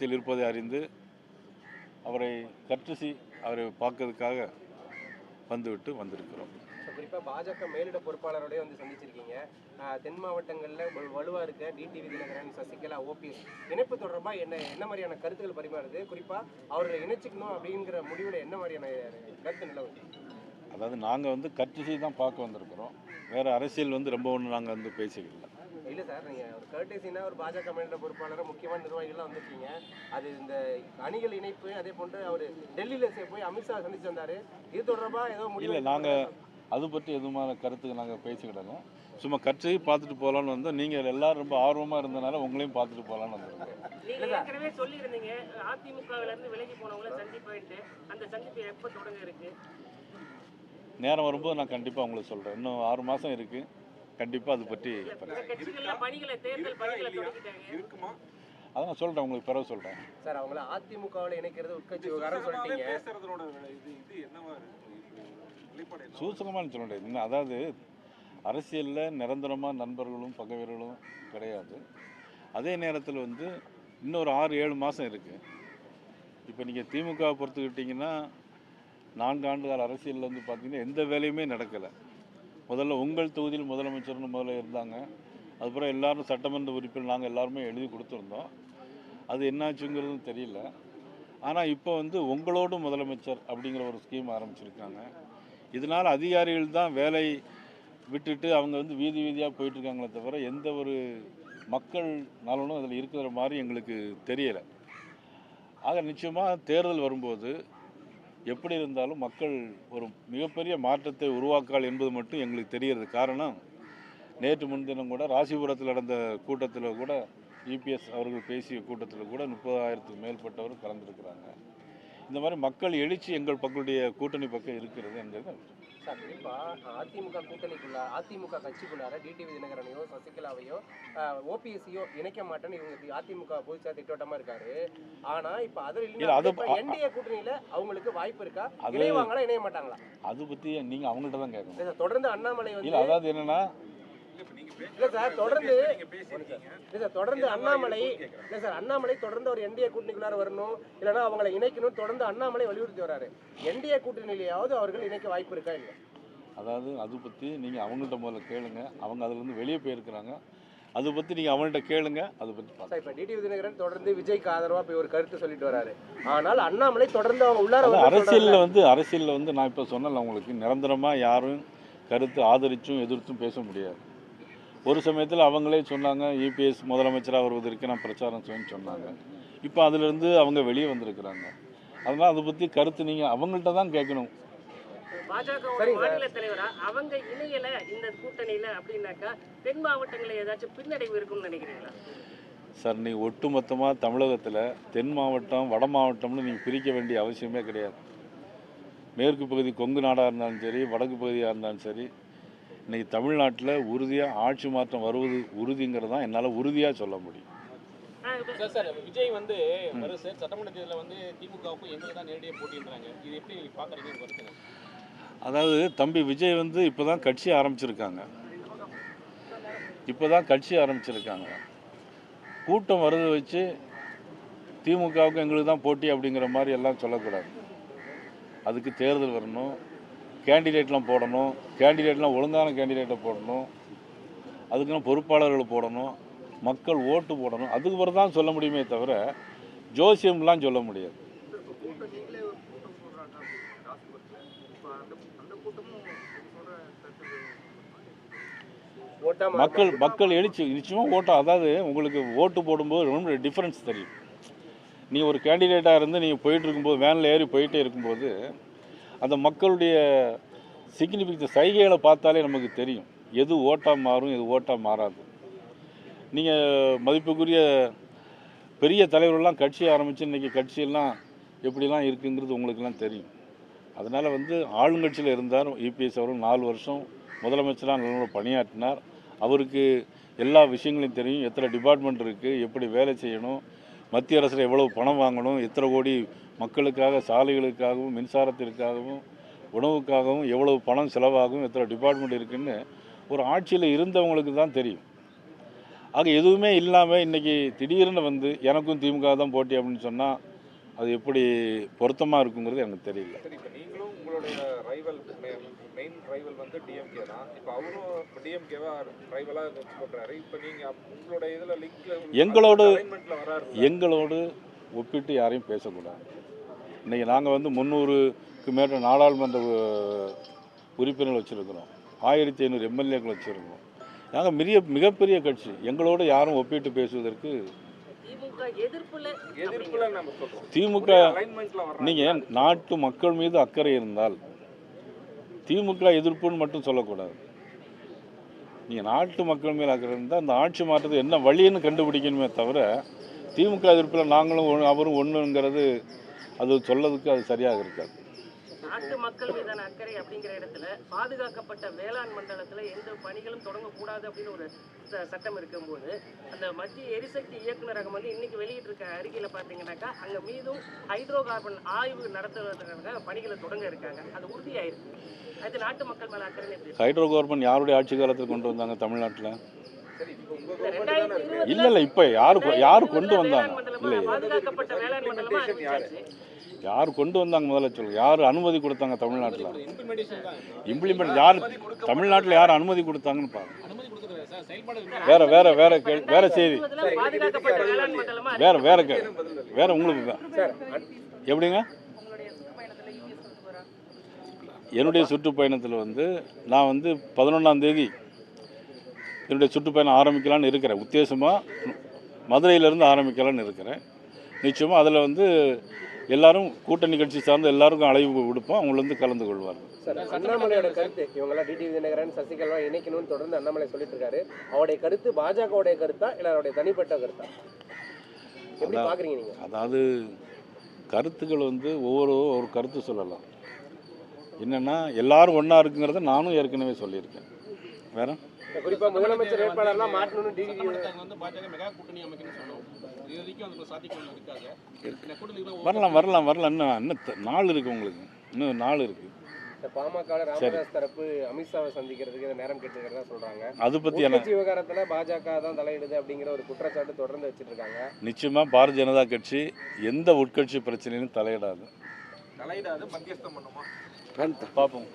தமிழகத்தில் இருப்பதை அறிந்து அவரை கற்றுசி அவரை பார்க்கறதுக்காக வந்துவிட்டு வந்திருக்கிறோம். குறிப்பாக பாஜக மேலிட பொறுப்பாளரோடய வந்து சந்திச்சிருக்கீங்க. தென் மாவட்டங்களில் வலுவாக இருக்க டிடிவி தினகரன் சசிகலா ஓபிஎஸ் இணைப்பு தொடர்பாக என்ன என்ன மாதிரியான கருத்துக்கள் பரிமாறுது? குறிப்பாக அவர்களை இணைச்சிக்கணும் அப்படிங்கிற முடிவில் என்ன மாதிரியான கருத்து நிலவுது அதாவது நாங்கள் வந்து கற்றுசி தான் பார்க்க வந்திருக்கிறோம். வேறு அரசியல் வந்து ரொம்ப ஒன்று நாங்கள் வந்து பேசிக்கல இல்லை சார் நீங்கள் ஒரு கர்டேசினா ஒரு பாஜக மேலிட பொறுப்பாளர் முக்கியமான நிர்வாகிகள்லாம் வந்திருக்கீங்க. அது இந்த அணிகள் இணைப்பு அதே போன்று அவர் டெல்லியில் போய் அமித்ஷா சந்திச்சு வந்தார். இது தொடர்பாக ஏதோ முடிவு இல்லை நாங்கள் அது பற்றி எதுவுமான கருத்துக்கு நாங்கள் பேசிக்கிடல. சும்மா கற்றை பார்த்துட்டு போகலான்னு வந்தோம். நீங்கள் எல்லாரும் ரொம்ப ஆர்வமாக இருந்தனால உங்களையும் பார்த்துட்டு போகலான்னு வந்திருக்கோம் நீங்க ஏற்கனவே சொல்லியிருந்தீங்க அதிமுகவில இருந்து விலகி போனவங்கள சந்திப்பேன்ட்டு. அந்த சந்திப்பு எப்ப தொடங்க இருக்கு? நேரம் வரும்போது நான் கண்டிப்பாக உங்களுக்கு சொல்கிறேன் இன்னும் ஆறு மாதம் இருக்குது கண்டிப்பாக அது பற்றி இந்த கட்சிகள்ல பணிகளை தேர்தல் பணிகளை தொடங்கிட்டாங்க. அதை நான் சொல்கிறேன் உங்களுக்கு பிறகு சொல்கிறேன் சார் அவங்கள அதிமுகவில் இணைக்கிறது உட்கட்சி விவகாரம் சொல்லிட்டீங்க. பேசுறதோட இது இது என்னவா இருக்கு? வெளிப்பாடு என்ன? சூசகமானு சொல்ல முடியாது. இன்னும் அதாவது அரசியலில் நிரந்தரமாக நண்பர்களும் பகைவர்களும் கிடையாது. அதே நேரத்தில் வந்து இன்னொரு ஆறு ஏழு மாதம் இருக்குது இப்போ நீங்கள் திமுக பொறுத்துக்கிட்டிங்கன்னா நான்கு ஆண்டுகால அரசியலில் வந்து பார்த்தீங்கன்னா எந்த வேலையுமே நடக்கலை. முதல்ல உங்கள் தொகுதியில் முதலமைச்சர்னு முதல்ல இருந்தாங்க. அதுக்கப்புறம் எல்லாரும் சட்டமன்ற உறுப்பினர் நாங்கள் எல்லாருமே எழுதி கொடுத்துருந்தோம். அது என்னாச்சுங்கிறதும் தெரியல. ஆனால் இப்போ வந்து உங்களோடு முதலமைச்சர் அப்படிங்கிற ஒரு ஸ்கீம் ஆரம்பிச்சிருக்காங்க. இதனால் அதிகாரிகள் தான் வேலை விட்டுட்டு அவங்க வந்து வீதி வீதியாக போயிட்டுருக்காங்களே தவிர எந்த ஒரு மக்கள் நலனும் அதில் இருக்கிற மாதிரி எங்களுக்கு தெரியலை. ஆக நிச்சயமாக தேர்தல் வரும்போது எப்படி இருந்தாலும் மக்கள் ஒரு மிகப்பெரிய மாற்றத்தை உருவாக்கால் என்பது மட்டும் எங்களுக்கு தெரிகிறது. காரணம் நேற்று முன்தினம் கூட ராசிபுரத்தில் நடந்த கூட்டத்தில் கூட இபிஎஸ் அவர்கள் பேசிய கூட்டத்தில் கூட முப்பதாயிரத்துக்கு மேற்பட்டவர் கலந்துருக்கிறாங்க. இந்த மாதிரி மக்கள் எழுச்சி எங்கள் பக்கத்துடைய கூட்டணி பக்கம் இருக்கிறது என்கிறது சார் குறிப்பா அதிமுக கூட்டணிக்குள்ள அதிமுக கட்சிக்குள்ளார டிடிவி தினகரனையோ சசிகலாவையோ ஓபிஎஸ்சியோ இணைக்க மாட்டேன்னு இவங்க அதிமுக பொதுச்சா திட்டவட்டமா இருக்காரு. ஆனா இப்ப அது இல்ல, அது- இல்ல என்டிஏ கூட்டணியில அவங்களுக்கு வாய்ப்பு இருக்கா? இணைவாங்களா இணைய மாட்டாங்களா? அது பற்றி நீங்கள் அவங்கள்ட்ட தான் கேட்கணும். தொடர்ந்து அண்ணாமலை வந்து அதாவது என்னென்னா இல்ல சார் தொடர்ந்து இல்ல சார் தொடர்ந்து அண்ணாமலை இல்ல சார் அண்ணாமலை தொடர்ந்து ஒரு என்டிஏ கூட்டணிக்குள்ளார வரணும். இல்லைன்னா அவங்களை இணைக்கணும். தொடர்ந்து அண்ணாமலை வலியுறுத்தி வராரு என்டிஏ கூட்டணியிலேயாவது அவர்கள் இணைக்க வாய்ப்பு இருக்கா இல்ல அதாவது அது பற்றி நீங்கள் அவங்கள்ட்ட முதல்ல கேளுங்க. அவங்க அதுலேருந்து வெளியே போயிருக்கிறாங்க. அதை பற்றி நீங்கள் அவங்கள்ட்ட கேளுங்க. அதை பற்றி சார் இப்ப டிடிவி தினகரன் தொடர்ந்து விஜய்க்கு ஆதரவா போய் ஒரு கருத்து சொல்லிட்டு வராரு ஆனால் அண்ணாமலை தொடர்ந்து அவங்க உள்ளார அரசியலில் வந்து அரசியலில் வந்து நான் இப்போ சொன்னல உங்களுக்கு. நிரந்தரமாக யாரும் கருத்து ஆதரிச்சும் எதிர்த்தும் பேச முடியாது. ஒரு சமயத்தில் அவங்களே சொன்னாங்க இபிஎஸ் முதலமைச்சராக வருவதற்கு நான் பிரச்சாரம் செய்யணும்னு சொன்னாங்க. இப்போ அதிலிருந்து அவங்க வெளியே வந்திருக்கிறாங்க. அதனால் அதை பற்றி கருத்து நீங்கள் அவங்கள்ட்ட தான் கேட்கணும் பாஜக சரிங்க. சார். மாநில தலைவரா அவங்க இணையல இந்த கூட்டணியில அப்படின்னாக்கா தென் மாவட்டங்களில் ஏதாச்சும் பின்னடைவு இருக்கும்னு நினைக்கிறீங்களா? சார் நீ ஒட்டுமொத்தமாக தமிழகத்தில் தென் மாவட்டம் வட மாவட்டம்னு நீங்கள் பிரிக்க வேண்டிய அவசியமே கிடையாது. மேற்கு பகுதி கொங்கு நாடாக இருந்தாலும் சரி வடக்கு பகுதியாக இருந்தாலும் சரி இன்னைக்கு தமிழ்நாட்டில் உறுதியாக ஆட்சி மாற்றம் வருவது உறுதிங்கிறது தான் என்னால் உறுதியாக சொல்ல முடியும். சார் சார் விஜய் வந்து சட்டமன்ற தேர்தலில் வந்து திமுகவுக்கும் எங்களுக்கு தான் நேரடியாக போட்டின்றாங்க இது எப்படி நீங்க பாக்குறீங்க வருஷம் அதாவது தம்பி விஜய் வந்து இப்போ தான் கட்சி ஆரம்பிச்சிருக்காங்க. இப்போ தான் கட்சி ஆரம்பிச்சிருக்காங்க. கூட்டம் வரது வச்சு திமுகவுக்கு எங்களுக்கு தான் போட்டி அப்படிங்கிற மாதிரி எல்லாம் சொல்லக்கூடாது. அதுக்கு தேர்தல் வரணும். கேண்டிடேட்லாம் போடணும். கேண்டிடேட்லாம் ஒழுங்கான கேண்டிடேட்டை போடணும். அதுக்குன்னு பொறுப்பாளர்களை போடணும். மக்கள் ஓட்டு போடணும். அதுக்கு பிறகு தான் சொல்ல முடியுமே தவிர ஜோசியம்லாம் சொல்ல முடியாது. மக்கள் மக்கள் எழுச்சி நிச்சயமாக ஓட்டம் அதாவது உங்களுக்கு ஓட்டு போடும்போது ரொம்ப டிஃப்ரென்ஸ் தெரியும். நீ ஒரு கேண்டிடேட்டாக இருந்து நீங்கள் போயிட்டு இருக்கும்போது வேனில் ஏறி போயிட்டே இருக்கும்போது அந்த மக்களுடைய சிக்னிஃபிகன்ஸ் சைகைகளை பார்த்தாலே நமக்கு தெரியும். எது ஓட்டாக மாறும் எது ஓட்டாக மாறாது. நீங்கள் மதிப்புக்குரிய பெரிய தலைவர்கள்லாம் கட்சி ஆரம்பித்து இன்றைக்கி கட்சியெல்லாம் எப்படிலாம் இருக்குங்கிறது உங்களுக்கெல்லாம் தெரியும். அதனால் வந்து ஆளுங்கட்சியில் இருந்தார் இபிஎஸ் அவரும் நாலு வருஷம் முதலமைச்சராக நல்ல பணியாற்றினார். அவருக்கு எல்லா விஷயங்களையும் தெரியும். எத்தனை டிபார்ட்மெண்ட் இருக்குது எப்படி வேலை செய்யணும் மத்திய அரசில் எவ்வளவு பணம் வாங்கணும் எத்தனை கோடி மக்களுக்காக சாலைகளுக்காகவும் மின்சாரத்திற்காகவும் உணவுக்காகவும் எவ்வளவு பணம் செலவாகும் எத்தனை டிபார்ட்மெண்ட் இருக்குதுன்னு ஒரு ஆட்சியில் இருந்தவங்களுக்கு தான் தெரியும். ஆக எதுவுமே இல்லாமல் இன்றைக்கி திடீர்னு வந்து எனக்கும் திமுக தான் போட்டி அப்படின்னு சொன்னால் அது எப்படி பொருத்தமாக இருக்குங்கிறது எனக்கு தெரியல. உங்களுடைய ரைவல் மெயின் ரைவல் வந்து டிஎம்கே தான். இப்போ அவரும் டிஎம்கேவா ரைவலாக சொல்றாரு இப்போ நீங்க அப்ப உங்களுடைய இதுல லிங்க்ல எங்களோடு- எங்களோடு ஒப்பிட்டு யாரையும் பேசக்கூடாது. இன்றைக்கி நாங்கள் வந்து முந்நூறுக்கு மேற்பட்ட நாடாளுமன்ற உறுப்பினர்கள் வச்சுருக்கிறோம். ஆயிரத்தி ஐநூறு எம்எல்ஏக்கள் வச்சுருக்கோம் நாங்கள் மிக மிகப்பெரிய கட்சி. எங்களோடு யாரும் ஒப்பிட்டு பேசுவதற்கு திமுக நீங்கள் நாட்டு மக்கள் மீது அக்கறை இருந்தால் திமுக எதிர்ப்புன்னு மட்டும் சொல்லக்கூடாது. நீங்கள் நாட்டு மக்கள் மேல் அக்கறை இருந்தால் அந்த ஆட்சி மாற்றத்துக்கு என்ன வழின்னு கண்டுபிடிக்கணுமே தவிர திமுக எதிர்ப்பில் நாங்களும் அவரும் ஒன்றுங்கிறது அது சொல்லதுக்கு அது சரியாக இருக்காது. நாட்டு மக்கள் மீதான அக்கறை அப்படிங்கிற இடத்துல பாதுகாக்கப்பட்ட வேளாண் மண்டலத்துல எந்த பணிகளும் தொடங்கக்கூடாது அப்படின்னு ஒரு ச- சட்டம் இருக்கும்போது அந்த மத்திய எரிசக்தி இயக்குநரகம் வந்து இன்னைக்கு வெளியிட்டிருக்க அறிக்கையில பாத்தீங்கன்னாக்கா அங்க மீதும் ஹைட்ரோ கார்பன் ஆய்வு நடத்துவதற்காக பணிகளை தொடங்க இருக்காங்க. அது உறுதியாயிருக்கு. அது நாட்டு மக்கள் மேல அக்கறை? ஹைட்ரோ கார்பன் யாருடைய ஆட்சி காலத்தில் கொண்டு வந்தாங்க தமிழ்நாட்டில்? இல்லை இல்லை இப்போ யார் யார் கொண்டு வந்தாங்க? இல்லை யார் கொண்டு வந்தாங்க முதல்ல யார் அனுமதி கொடுத்தாங்க தமிழ்நாட்டில்? தான். இம்ப்ளிமெண்ட் யார் தமிழ்நாட்டில் யார் அனுமதி கொடுத்தாங்கன்னு பாருங்க. அனுமதி கொடுக்குறது? சார் செயல்பாடு வேற வேற வேற கேள் வேற செய்தி. வேற வேற கே வேற உங்களுக்கு அன்- எப்படிங்க? என்னுடைய சுற்றுப்பயணத்தில் வந்து நான் வந்து பதினொன்றாம் தேதி என்னுடைய சுற்றுப்பயணம் ஆரம்பிக்கலான்னு இருக்கிறேன். உத்தேசமாக மதுரையிலேருந்து ஆரம்பிக்கலான்னு இருக்கிறேன். நிச்சயமாக அதில் வந்து எல்லாரும் கூட்டணி கட்சி சார்ந்த எல்லாருக்கும் அழைப்பு விடுப்போம். அவங்கள வந்து கலந்து கொள்வார்கள் சார் அண்ணாமலையோட கருத்து. இவங்கெல்லாம் டிடிவி தினகரன் சசிகலா இணைக்கணும்னு தொடர்ந்து அண்ணாமலை சொல்லிட்டு இருக்காரு அவருடைய கருத்து பாஜகவுடைய கருத்தா இல்ல அவருடைய தனிப்பட்ட கருத்தா? எப்படி அதான். பாக்குறீங்க நீங்க? அதாவது கருத்துக்கள் வந்து ஒவ்வொரு ஒரு கருத்து சொல்லலாம். என்னென்னா எல்லாரும் ஒன்றா இருக்குங்கிறத நானும் ஏற்கனவே சொல்லியிருக்கேன். வேற? குறிப்பா முதலமைச்சர் வேட்பாளர்லாம் மாற்றணும்னு டிடிவி சட்டமன்றத்துக்கு வந்து பாஜக மெகா கூட்டணி அமைக்கணும்னு சொன்னோம். இது வரைக்கும் அந்த சாத்தியம் இருக்காங்க. வரலாம் வரலாம் வரலாம். இன்னும் இன்னும் நாள் இருக்குது உங்களுக்கு. இன்னும் நாள் இருக்குது இந்த பாமக ராமதாஸ் தரப்பு அமித்ஷாவை சந்திக்கிறதுக்கு இந்த நேரம் கேட்டுக்கிறதா சொல்றாங்க. அதை பற்றி என்ன உட்கட்சி விவகாரத்துல பாஜக தான் தலையிடுது அப்படிங்கிற ஒரு குற்றச்சாட்டு தொடர்ந்து வச்சிட்டு இருக்காங்க நிச்சயமாக பாரதிய ஜனதா கட்சி எந்த உட்கட்சி பிரச்சனையிலும் தலையிடாது. தலையிடாது மத்தியஸ்தம் பண்ணுமா? பார்ப்போம்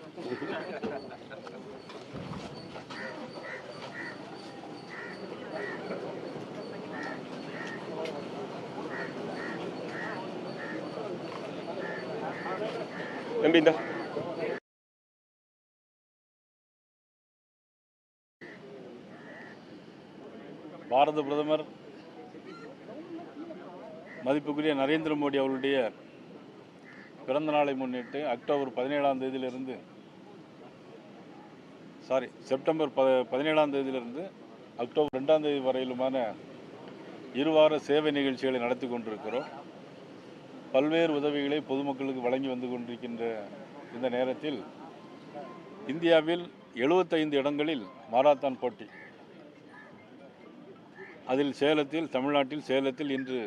தம்பி இந்த பாரத பிரதமர் மதிப்புக்குரிய நரேந்திர மோடி அவர்களுடைய பிறந்த நாளை முன்னிட்டு அக்டோபர் பதினேழாம் தேதியிலிருந்து சாரி செப்டம்பர் ப பதினேழாம் தேதியிலிருந்து அக்டோபர் ரெண்டாம் தேதி வரையிலுமான இருவார சேவை நிகழ்ச்சிகளை நடத்தி கொண்டிருக்கிறோம். பல்வேறு உதவிகளை பொதுமக்களுக்கு வழங்கி வந்து கொண்டிருக்கின்ற இந்த நேரத்தில் இந்தியாவில் 75 இடங்களில் மாரத்தான் போட்டி. அதில் சேலத்தில் தமிழ்நாட்டில் சேலத்தில் இன்று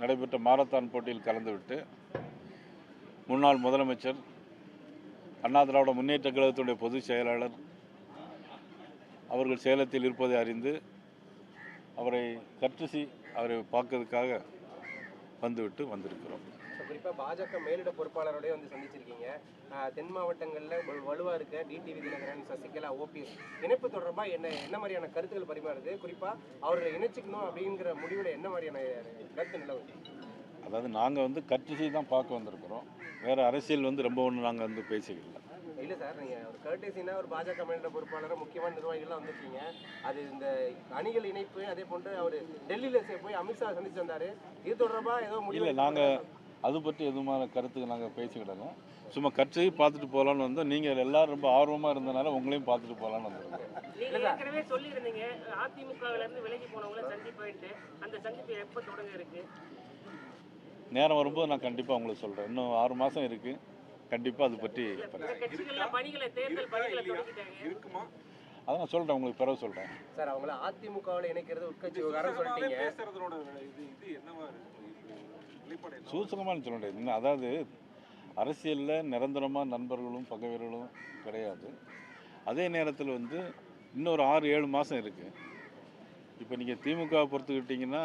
நடைபெற்ற மாரத்தான் போட்டியில் கலந்துவிட்டு முன்னாள் முதலமைச்சர் அண்ணா திராவிட முன்னேற்ற கழகத்துடைய பொதுச் செயலாளர் அவர்கள் சேலத்தில் இருப்பதை அறிந்து அவரை கற்றுசி அவரை பார்க்கறதுக்காக வந்துவிட்டு வந்திருக்கிறோம். இப்ப குறிப்பா பாஜக மேலிட பொறுப்பாளரோடய வந்து சந்திச்சிருக்கீங்க. தென் மாவட்டங்கள்ல வலு- வலுவா இருக்க டிடிவி தினகரன் சசிகலா ஓபிஎஸ் இணைப்பு தொடர்பா என்ன என்ன மாதிரியான கருத்துக்கள் பரிமாறுது? குறிப்பா அவர்களை இணைச்சிக்கணும் அப்படிங்கிற முடிவுல என்ன மாதிரியான கருத்து நிலவுது அதாவது நாங்கள் வந்து கற்றுசி தான் பார்க்க வந்திருக்கிறோம். வேறு அரசியல் வந்து ரொம்ப ஒன்று நாங்கள் வந்து பேசிக்கல இல்ல சார் நீங்க ஒரு கர்டேசினா ஒரு பாஜக மேலிட பொறுப்பாளர் முக்கியமான நிர்வாகிகள்லாம் வந்திருக்கீங்க. அது இந்த அணிகள் இணைப்பு அதே போன்று அவர் டெல்லியில சே- போய் அமித்ஷா சந்திச்சு வந்தாரு. இது தொடர்பா ஏதோ முடிவு இல்லை நாங்கள் அது பற்றி எதுவுமான கருத்துக்கு நாங்கள் பேசிக்கிடல. சும்மா கட்சியை பார்த்துட்டு போகலான்னு வந்தோம். நீங்கள் எல்லாரும் ரொம்ப ஆர்வமாக இருந்தனால உங்களையும் பார்த்துட்டு போகலான்னு வந்திருக்கோம் நீங்க ஏற்கனவே சொல்லியிருந்தீங்க அதிமுகவில இருந்து விலகி போனவங்கள சந்திப்பேன்ட்டு அந்த சந்திப்பு எப்ப தொடங்க இருக்கு? நேரம் வரும்போது நான் கண்டிப்பாக உங்களுக்கு சொல்கிறேன் இன்னும் ஆறு மாதம் இருக்குது கண்டிப்பாக அது பற்றி இந்த கட்சிகள்ல பணிகளை தேர்தல் பணிகளை தொடங்கிட்டாங்க. இருக்குமா? அதை நான் சொல்கிறேன் உங்களுக்கு பிறகு சொல்கிறேன் சார் அவங்கள அதிமுகவில் இணைக்கிறது உட்கட்சி விவகாரம் சொல்லிட்டீங்க. சூசகமானு சொல்ல முடியாது. இன்னும் அதாவது அரசியலில் நிரந்தரமாக நண்பர்களும் பகைவர்களும் கிடையாது. அதே நேரத்தில் வந்து இன்னொரு ஆறு ஏழு மாதம் இருக்குது இப்போ நீங்கள் திமுக பொறுத்துக்கிட்டிங்கன்னா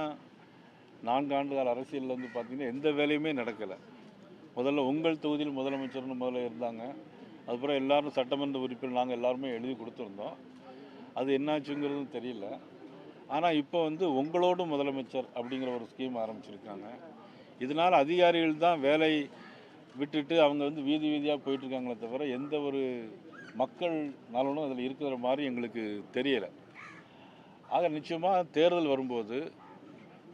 நான்கு ஆண்டுகால அரசியலில் வந்து பார்த்தீங்கன்னா எந்த வேலையுமே நடக்கலை. முதல்ல உங்கள் தொகுதியில் முதலமைச்சர்னு முதல்ல இருந்தாங்க. அதுக்கப்புறம் எல்லாரும் சட்டமன்ற உறுப்பினர் நாங்கள் எல்லாருமே எழுதி கொடுத்துருந்தோம். அது என்னாச்சுங்கிறதும் தெரியல. ஆனால் இப்போ வந்து உங்களோடு முதலமைச்சர் அப்படிங்கிற ஒரு ஸ்கீம் ஆரம்பிச்சிருக்காங்க. இதனால் அதிகாரிகள் தான் வேலை விட்டுட்டு அவங்க வந்து வீதி வீதியாக போயிட்டுருக்காங்களே தவிர எந்த ஒரு மக்கள் நலனும் அதில் இருக்கிற மாதிரி எங்களுக்கு தெரியலை. ஆக நிச்சயமாக தேர்தல் வரும்போது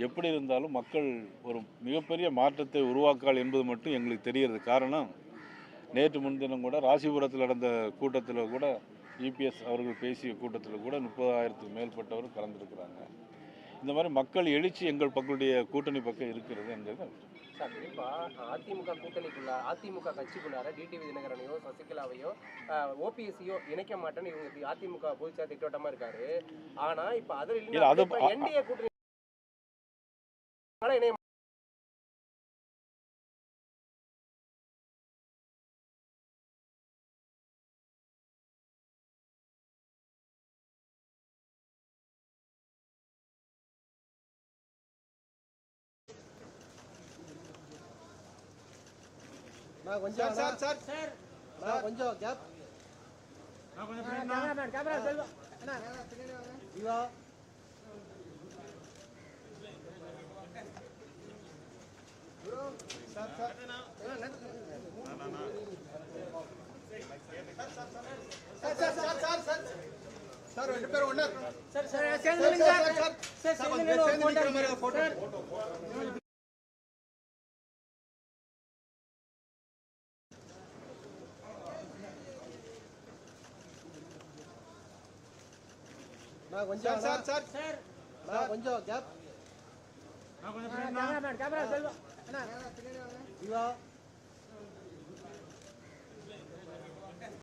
எப்படி இருந்தாலும் மக்கள் ஒரு மிகப்பெரிய மாற்றத்தை உருவாக்கால் என்பது மட்டும் எங்களுக்கு தெரிகிறது. காரணம் நேற்று முன்தினம் கூட ராசிபுரத்தில் நடந்த கூட்டத்தில் கூட இபிஎஸ் அவர்கள் பேசிய கூட்டத்தில் கூட முப்பதாயிரத்துக்கு மேற்பட்டவர் கலந்துருக்கிறாங்க. இந்த மாதிரி மக்கள் எழுச்சி எங்கள் பக்கத்துடைய கூட்டணி பக்கம் இருக்கிறது என்கிறது சார் அதிமுக கூட்டணிக்குள்ள அதிமுக கட்சிக்குள்ளார டிடிவி தினகரனையோ சசிகலாவையோ ஓபிஎஸ்சியோ இணைக்க மாட்டேன்னு இவங்க அதிமுக பொதுச்சா திட்டவட்டமா இருக்காரு. ஆனா இப்ப அதில் என்டிஏ கூட்டணி அதனால இணைய நான் கொஞ்சம் சார் சார் சார் நான் கொஞ்சம் கேப் இவா சார் ரெண்டு பேரும் ஒண்ணா சார் சார் சேர்ந்து சார் சார் சார் சேர்ந்து நிக்கிற மாதிரி போட்டோ நான் ఇవా